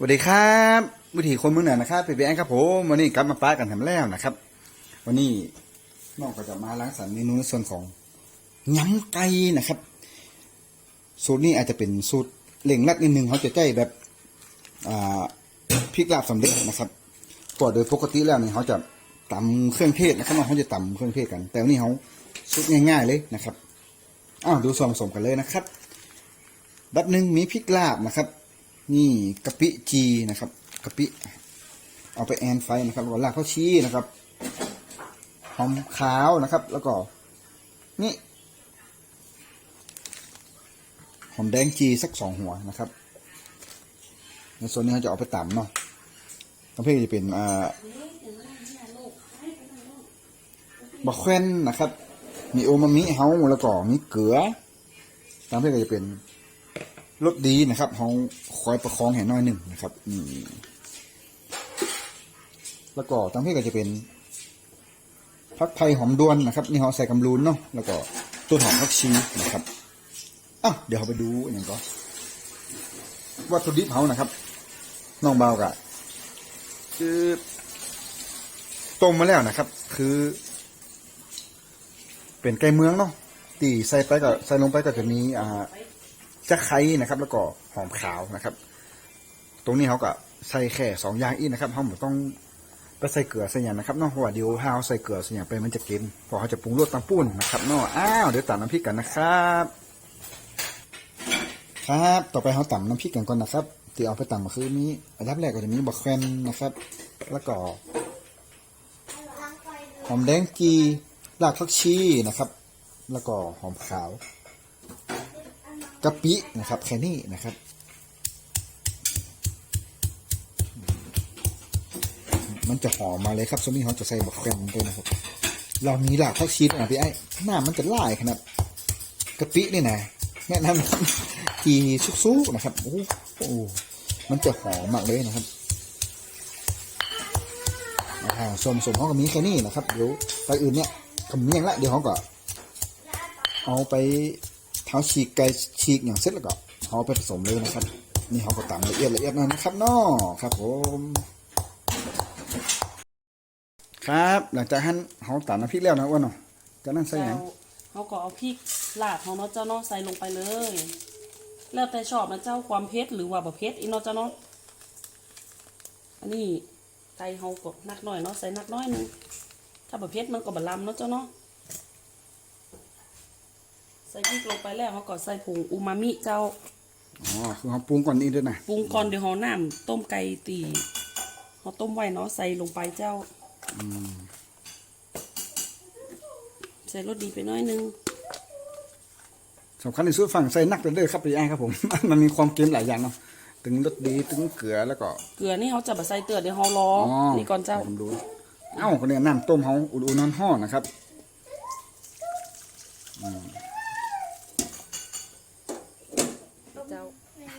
สวัสดีครับวิถีคนเมืองเหนือนะครับเป็นแอนครับผมวันนี้กลับมาป้ากันทำแล้วนะครับ วันนี้น้องก็จะมาล้างสรรเมนูในส่วนของยำไก่นะครับ สูตรนี้อาจจะเป็นสูตรเล่งรัดนิดนึงเขาจะใจแบบอ่าพริกลาบสำเร็จนะครับเพราะโดยปกติแล้วเนี่ยเขาจะตำเครื่องเทศนะครับน้องเขาจะตำเครื่องเทศกัน แต่วันนี้เขาสูตรง่าย ๆเลยนะครับอ้าวดูส่วนผสมกันเลยนะครับดับหนึ่งมีพริกลาบนะครับ นี่กะปิจีนะครับกะปิเอาไปแอนไฟนะครับแล้วก็รากข้าวชี้นะครับหอมขาวนะครับ แล้วก็ นี่หอมแดงจีสักสองหัวนะครับในส่วนนี้เขาจะเอาไปตำเนาะประเภทจะเป็นอ่าบะแควนนะครับ มีโอมามิเฮาแล้วก็มีเกลือตามเพื่อก็จะเป็น รสดีนะครับเขาคอยประคองแห่น้อยหนึ่งนะครับนี่แล้วก็ตามที่ก็จะเป็นพักไทยหอมดวนนะครับ นี่เขาใส่กำลูนเนาะแล้วก็ต้นหอมพักชีนะครับอ้าวเดี๋ยวเราไปดูอย่างก็วัตถุดิบเขานะครับน้องเบากะคือต้มมาแล้วนะครับ คือ เป็นไก่เมืองเนาะตีใส่ไปก็ใส่ลงไปก็จะมีอ่า จะไข่นะครับ แล้วก็หอมขาวนะครับ ตรงนี้เขาก็ใส่แค่สองอย่างอีกนะครับเขาไม่ต้องไปใส่เกลือใส่อย่างนะครับเนอกเพราะว่าเดี๋ยวถ้าเขาใส่เกลือใส่อย่างไปมันจะเค็มเพอเขาจะปรุงรสตามปุ้นนะครับเนาะอ้าวเดี๋ยวตำน้ำพริกกันนะครับ ครับ ต่อไปเขาตำน้ำพริกกันก่อนนะครับที่เอาไปตำก็คือมีอันดับแรกก็จะมีบักแควนนะครับ แล้วก็หอมแดงจีรากผักชีนะครับ แล้วก็หอมขาว กะปินะครับแค่นี้นะครับมันจะหอมมาเลยครับส่วนนี้เขาจะใส่บักแคมด้วยนะครับ เรามีหลากข้าวชีสนะพี่ไอ้หน้ามันจะล่ายขนาดกะปินี่นะแนะนำกีซุกๆนะครับโอ้โหมันจะหอมมากเลยนะครับอ่าส่วนผสมเขาก็มีแค่นี้นะครับเดี๋ยวไปอื่นเนี่ยคำเนียงละเดี๋ยวเขาก็เอาไป เท้าฉีกไก่ฉีกอย่างเสร็จแล้วก็เอาไปผสมเลยนะครับ นี่เขาก็ตำละเอียดละเอียดนะครับน้อครับผมครับ หลังจากนั้นเขาตำน้ำพริกแล้วนะว่าเนาะจากนั้นใส่หยังเขาก็เอาพริกลาดของเนาะเจ้าเนาะใส่ลงไปเลย แล้วแต่ชอบนะเจ้าความเผ็ดหรือว่าบ่เผ็ดอีเนาะเจ้าเนาะอันนี้ไก่เฮาก็นักหน่อยเนาะใส่นักน้อยหนึงถ้าบ่เผ็ดมันก็บ่ลำเนาะเจ้าเนาะ ส่พริกลงไปแล้วเขาก็ใส่ผงอูมามิเจ้าอ๋อคือเขาปรุงก่อนนี้ด้วยนะปรุงก่อนเดี๋ยวเฮาน้ำต้มไก่ตีเฮาต้มไว้เนาะใส่ลงไปเจ้าใส่รสดีไปหน้อยหนึงสำคัญที่สุดฝั่งใส่นักเลยเด้อครับพี่ไอ้ครับผม มันมีความเค็มหลายอย่างเนาะถึงรสดีถึงเกลือแล้วก็ เกลือนี่เขาจะมาใส่เตือเดี๋ยวเขารออนี่ก่อนเจ้าผมดูเอ้าคนนี้น้ำต้มเขาอุ่นๆนอนห่อนๆนะครับเ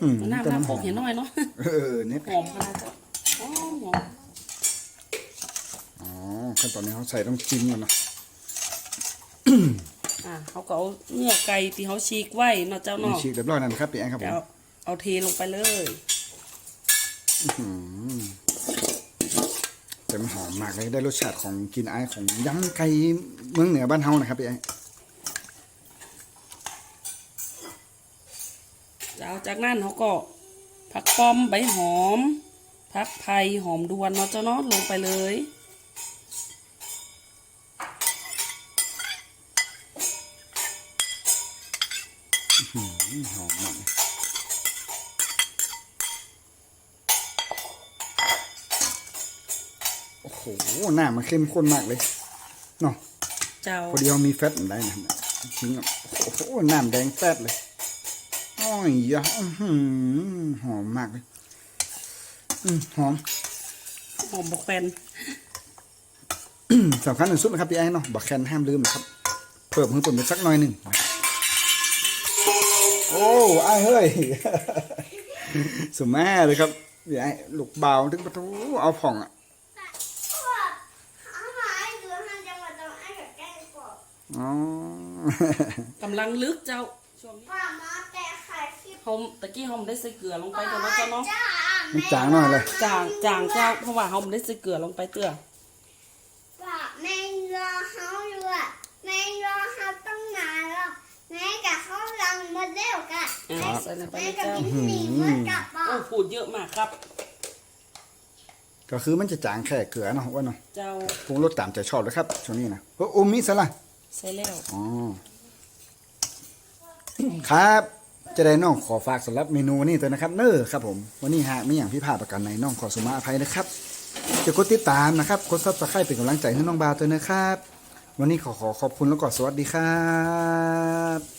จ้าอืมน้ำน้ำโคกเห็นหน่อยเนาะเออเนี่ยหอมขนาดเจ้าหอมหอมอ๋อขั้นตอนนี้เขาใส่ต้องจิ้มกันเนาะอะเขาก็เอาเนื้อไก่ที่เขาฉีกไว้เนาะเจ้ามีเนาะฉีกเรียบร้อยแล้วนะครับพี่แอนครับผเดี๋ยมวเอาเทลงไปเลยแต่มันหอมมากเลยได้รสชาติของกลินไอายของยำไก่เมืองเหนือบ้านเฮานะครับพี่แอน เจ้าจากนั้นเขาก็ผักป้อมใบหอมผักไผ่หอมดวนเนาะเจ้าเนาะลงไปเลยหอมมากเลยโอ้โห หน้ามันเข้มข้นมากเลยเนาะเจ้าพอดีเขามีแฟตอะไรนะจริงอะโอ้โหน้ำแดงแฟตเลย โอ้ยยะอื้อหือหอมมากเลยอืมหอม หอมบกแฟนสำคัญที่สุดนะครับพี่ไอ้เนาะบักแคนห้ามลืมนะครับ เพิ่มให้ผมไปสักหน่อยหนึ่งโอ้ไอ้เฮ้ยสมแม่เลยครับพี่ไอ้ลูกเบาถึงประตูเอาผ่องอะอาหารอยู่ทางจังหวัดตรังไอ้กับแก้งกบอ๋อกำลังลึกเจ้าช่วงนี้ หอมตะกี้หอมได้ใส่เกลือลงไปเดี๋ยวเนาะเจ้าเนาะจ้ามันจางหน่อยเลยจางจางเจ้าเพราะว่าเฮาไม่ได้ใส่เกลือลงไปเตื้อว่าแม่รอเขาอยู่อะแม่รอเขาต้องนานแล้วแม่กับเขาลังมาเร็วกะอะใส่ลงไปแม่เลยกับเจ้าพี่หนีเมื่อกลับอะโอ้พูดเยอะมากครับ ก็คือมันจะจางแค่เกลือเนาะว่าเนาะเจ้าปรุงรสตามใจชอบเลยครับช่วงนี้นะโอ้อมมิสละใส่แล้วอ๋อครับ จะได้น้องขอฝากสำหรับเมนูนี้ตัวนะครับ เนอครับผม วันนี้ฮะไม่อย่างพี่พาดประกันในน้องขอสุมาอภัยนะครับจะกดติดตามนะครับกดซับสไครป์เป็นกำลังใจให้น้องบาตัวนะครับ วันนี้ขอขอขอบคุณแล้วก็สวัสดีครับ